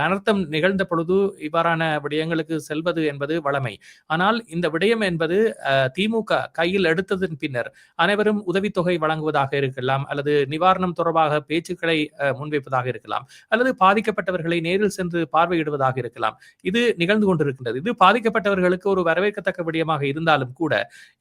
அனர்த்தம் நிகழ்ந்த பொழுது இவ்வாறான விடயங்களுக்கு செல்வது என்பது வழமை ஆனால் இந்த விடயம் என்பது அஹ், திமுக கையில் எடுத்ததன் பின்னர் அனைவரும் உதவித்தொகை வழங்குவதாக இருக்கலாம் அல்லது நிவாரணம் தொடர்பாக பேச்சுக்களை முன்வைப்பதாக இருக்கலாம் அல்லது பாதிக்கப்பட்டவர்களை நேரில் சென்று பார்வையிடுவதாக இருக்கலாம். இது நிகழ்ந்து கொண்டிருக்கின்றது. இது பாதிக்கப்பட்டவர்களுக்கு ஒரு வரவேற்கத்தக்க விடயமாக இருந்தாலும் கூட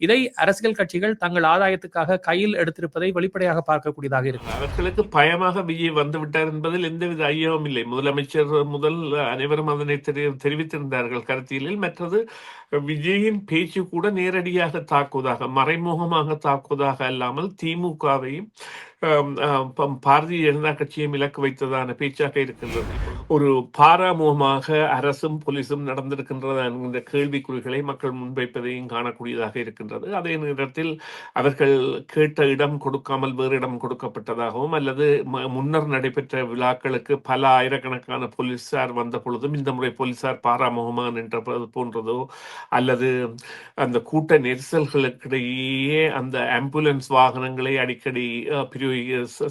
இதை அரசியல் கட்சிகள் தங்கள் ஆதாயத்துக்காக கையில் எடுத்திருப்பதை வெளிப்படையாக பார்க்கக்கூடியதாக இருக்கும் அவர்களுக்கு பயமாக விஜய் வந்துவிட்டார் என்பதில் எந்தவித ஐயமும் இல்லை. முதலமைச்சர் முதல் அனைவரும் அதனை தெரி- தெரிவித்திருந்தார்கள். கருத்தியலில் மற்றது விஜயின் பேச்சு கூட நேரடியாக தாக்குவதாக மறைமுகமாக தாக்குவதாக அல்லாமல் திமுகவையும் பாரதிய ஜனதா கட்சியும் இலக்கு வைத்ததான பேச்சாக இருக்கின்றது. ஒரு பாராமுகமாக அரசும் போலீஸும் நடந்திருக்கின்றது என்கின்ற கேள்விக்குறிகளை மக்கள் முன்வைப்பதையும் காணக்கூடியதாக இருக்கின்றது. அதே நேரத்தில் அவர்கள் கேட்ட இடம் கொடுக்காமல் வேறு இடம் கொடுக்கப்பட்டதாகவும் அல்லது முன்னர் நடைபெற்ற விழாக்களுக்கு பல ஆயிரக்கணக்கான போலீசார் வந்த பொழுதும் இந்த முறை போலீசார் பாராமுகமாக நின்றது போன்றதோ அல்லது அந்த கூட்ட நெரிசல்களுக்கிடையே அந்த ஆம்புலன்ஸ் வாகனங்களை அடிக்கடி பிரிவு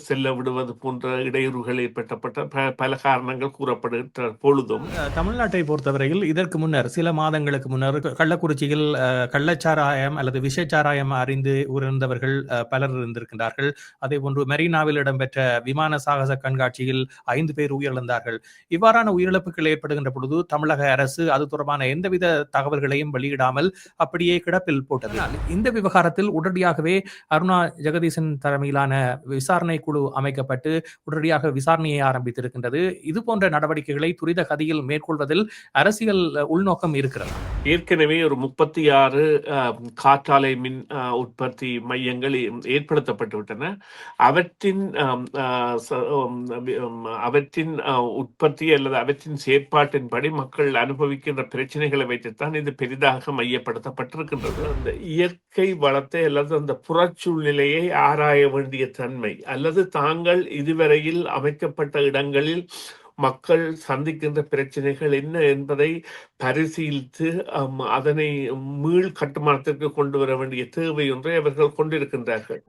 செல்ல விடுவது போன்ற இடையூறுகள் ஏற்பட்டப்பட்ட ப- பல காரணங்கள் கூறப்படுகின்ற பொழுதும் தமிழ்நாட்டை பொறுத்தவரையில் இதற்கு முன்னர் சில மாதங்களுக்கு முன்னர் கள்ளக்குறிச்சியில் கள்ளச்சாராயம் அல்லது விஷச்சாராயம் அறிந்து இருந்தவர்கள் பலர் இருந்திருக்கின்றார்கள். அதே போன்று மெரினாவில் இடம்பெற்ற விமான சாகச கண்காட்சியில் ஐந்து பேர் உயிரிழந்தார்கள். இவ்வாறான உயிரிழப்புகள் ஏற்படுகின்ற பொழுது தமிழக அரசு அது தொடர்பான எந்தவித தகவல்களையும் வெளியிடாமல் அப்படியே கிடப்பில் போட்டது. இந்த விவகாரத்தில் உடனடியாகவே அருணா ஜெகதீசன் தலைமையிலான விசாரணை குழு அமைக்கப்பட்டு உடனடியாக விசாரணையை ஆரம்பித்திருக்கின்றது. இது போன்ற நடவடிக்கைகளை துரித கதியில் மேற்கொள்வதில் அரசியல் உள்நோக்கம் இருக்கிறது. ஏற்கனவே ஒரு முப்பத்தி ஆறு காற்றாலை மின் உற்பத்தி மையங்கள் ஏற்படுத்தப்பட்டுவிட்டன ஏற்படுத்தப்பட்டு விட்டன. அவற்றின் அவற்றின் உற்பத்தி அல்லது அவற்றின் செயற்பாட்டின்படி மக்கள் அனுபவிக்கின்ற பிரச்சனைகளை வைத்துத்தான் இது பெரிதாக மையப்படுத்தப்பட்டிருக்கின்றது. அந்த இயற்கை வளத்தை அல்லது அந்த புறச்சூழ்நிலையை ஆராய வேண்டிய தன்மை அல்லது தாங்கள் இதுவரையில் அமைக்கப்பட்ட இடங்களில் மக்கள் சந்திக்கின்ற பிரச்சனைகள் என்ன என்பதை பரிசீலித்து அம், அதனை மீள் கட்டுமானத்திற்கு கொண்டு வர வேண்டிய தேவை ஒன்றை அவர்கள் கொண்டிருக்கின்றார்கள்.